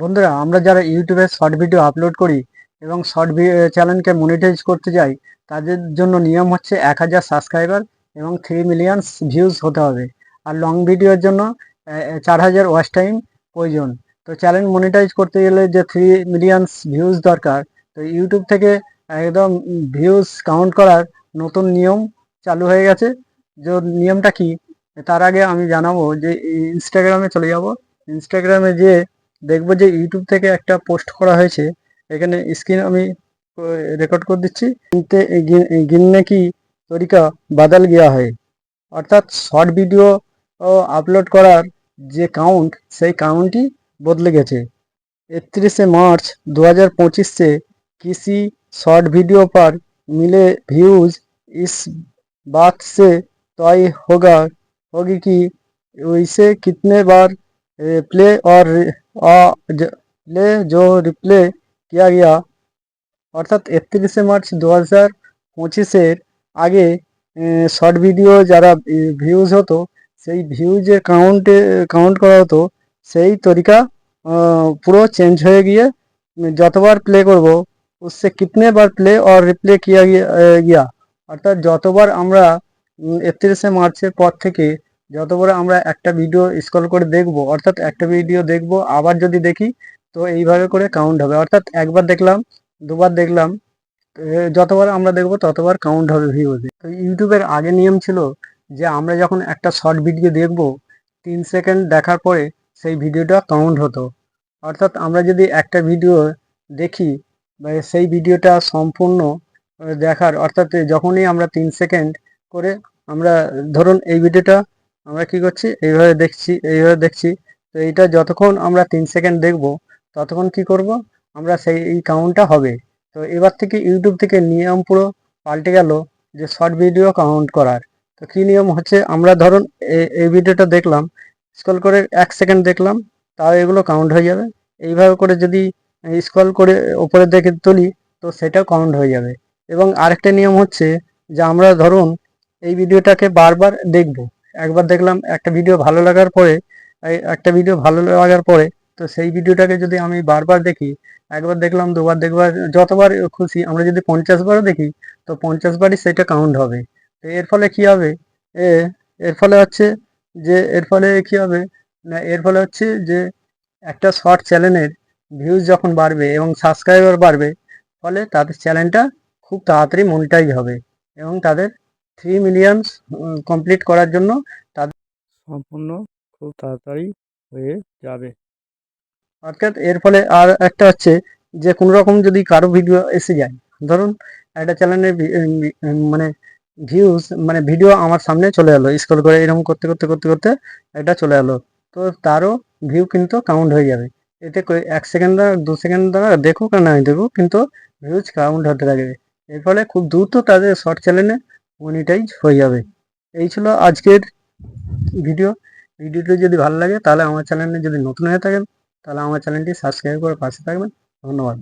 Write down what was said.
বন্ধুরা, আমরা যারা ইউটিউবে শর্ট ভিডিও আপলোড করি এবং শর্ট চ্যানেলকে মনিটাইজ করতে যাই, তাদের জন্য নিয়ম হচ্ছে এক হাজার সাবস্ক্রাইবার এবং থ্রি মিলিয়নস ভিউজ হতে হবে। আর লং ভিডিওর জন্য চার হাজার ওয়াচ টাইম প্রয়োজন। তো চ্যানেল মনিটাইজ করতে গেলে যে থ্রি মিলিয়নস ভিউজ দরকার, তো ইউটিউব থেকে একদম ভিউজ কাউন্ট করার নতুন নিয়ম চালু হয়ে গেছে। যে নিয়মটা কি, তার আগে আমি জানাব যে, ইনস্টাগ্রামে চলে যাব। ইনস্টাগ্রামে যে দেখবো যে ইউটিউব থেকে একটা পোস্ট করা হয়েছে এখানে স্ক্রিন আমি রেকর্ড করে দিচ্ছি কিন্তু गिनने की তরিকা বাদাল গিয়া হয় অর্থাৎ শর্ট ভিডিও আপলোড করার যে কাউন্ট সেই কাউন্টই বদলে গেছে इकतीस मार्च 2025 से किसी शॉर्ट वीडियो पर मिले व्यूज इस बात से तय होगा होगी कि इसे कितने बार प्ले और प्ले जो रिप्ले किया गया অর্থাৎ একত্রিশে মার্চ দু হাজার পঁচিশের আগে শর্ট ভিডিও যারা ভিউজ হতো সেই ভিউজের কাউন্টে কাউন্ট করা হতো সেই তরিকা পুরো চেঞ্জ হয়ে গিয়ে যতবার প্লে করব উসসে কিতনে বার প্লে और রিপ্লে কিয়া গিয়া অর্থাৎ যতবার আমরা একত্রিশে মার্চের পর থেকে যতবার আমরা একটা ভিডিও স্ক্রল করে দেখব, অর্থাৎ একটা ভিডিও দেখব, আবার যদি দেখি, তো এইভাবে করে কাউন্ট হবে। অর্থাৎ একবার দেখলাম, দুবার দেখলাম যতবার আমরা দেখব, ততবার কাউন্ট হবে ভিউজে তো। ইউটিউবের আগে নিয়ম ছিল যে আমরা যখন একটা শর্ট ভিডিও দেখব, তিন সেকেন্ড দেখার পরে সেই ভিডিওটা কাউন্ট হতো। অর্থাৎ আমরা যদি একটা ভিডিও দেখি সেই ভিডিওটা সম্পূর্ণ দেখার, অর্থাৎ যখনই আমরা তিন সেকেন্ড করে আমরা, ধরুন এই ভিডিওটা আমরা কি করছি? এইভাবে দেখছি এইভাবে দেখছি। তো এইটা যতক্ষণ আমরা তিন সেকেন্ড দেখব, ততক্ষণ কি করব? আমরা সেই এই কাউন্টটা হবে। তো এবার থেকে ইউটিউব থেকে নিয়ম পুরো পাল্টে গেল যে শর্ট ভিডিও কাউন্ট করার। তো কী নিয়ম হচ্ছে? আমরা ধরুন এই ভিডিওটা দেখলাম স্ক্রল করে এক সেকেন্ড দেখলাম, তাও এগুলো কাউন্ট হয়ে যাবে। এইভাবে করে যদি স্ক্রল করে ওপরে দেখে তুলি, তো সেটাও কাউন্ট হয়ে যাবে। এবং আরেকটা নিয়ম হচ্ছে যে আমরা ধরুন এই ভিডিওটাকে বারবার দেখব। একবার দেখলাম একটা ভিডিও ভালো লাগার পরে একটা ভিডিও ভালো লাগার পরে, তো সেই ভিডিওটাকে যদি আমি বারবার দেখি, একবার দেখলাম, দুবার দেখবার, যতবার খুশি, আমরা যদি পঞ্চাশ বারও দেখি, তো পঞ্চাশ বারই সেটা কাউন্ট হবে। তো এর ফলে কি হবে? এ, এর ফলে হচ্ছে যে, এর ফলে কি হবে? না, এর ফলে হচ্ছে যে, একটা শর্ট চ্যানেলের ভিউজ যখন বাড়বে এবং সাবস্ক্রাইবার বাড়বে, ফলে তাদের চ্যানেলটা খুব তাড়াতাড়ি মনিটাইজ হবে এবং তাদের থ্রি মিলিয়নস কমপ্লিট করার জন্য তাদের সম্পূর্ণ খুব তাড়াতাড়ি হয়ে যাবে। অর্থাৎ এর ফলে আর একটা হচ্ছে যে কোনো রকম যদি কারও ভিডিও এসে যায় ধরুন একটা চ্যানেলের মানে ভিউজ মানে ভিডিও আমার সামনে চলে এলো স্ক্রল করে এরকম করতে করতে করতে করতে এটা চলে এলো তো তারও ভিউ কিন্তু কাউন্ট হয়ে যাবে। এতে এক সেকেন্ড দ্বারা দু সেকেন্ড দ্বারা দেখুক আর নাই দেখুক কিন্তু ভিউজ কাউন্ট হতে থাকবে। এর ফলে খুব দ্রুত তাদের শর্ট চ্যানেলে মনিটাইজ হয়ে যাবে। এই ছিল আজকের ভিডিও। ভিডিওটি যদি ভালো লাগে, তাহলে আমার চ্যানেলে যদি নতুন হয়ে থাকেন, তাহলে আমার চ্যানেলটি সাবস্ক্রাইব করে পাশে থাকবেন। ধন্যবাদ।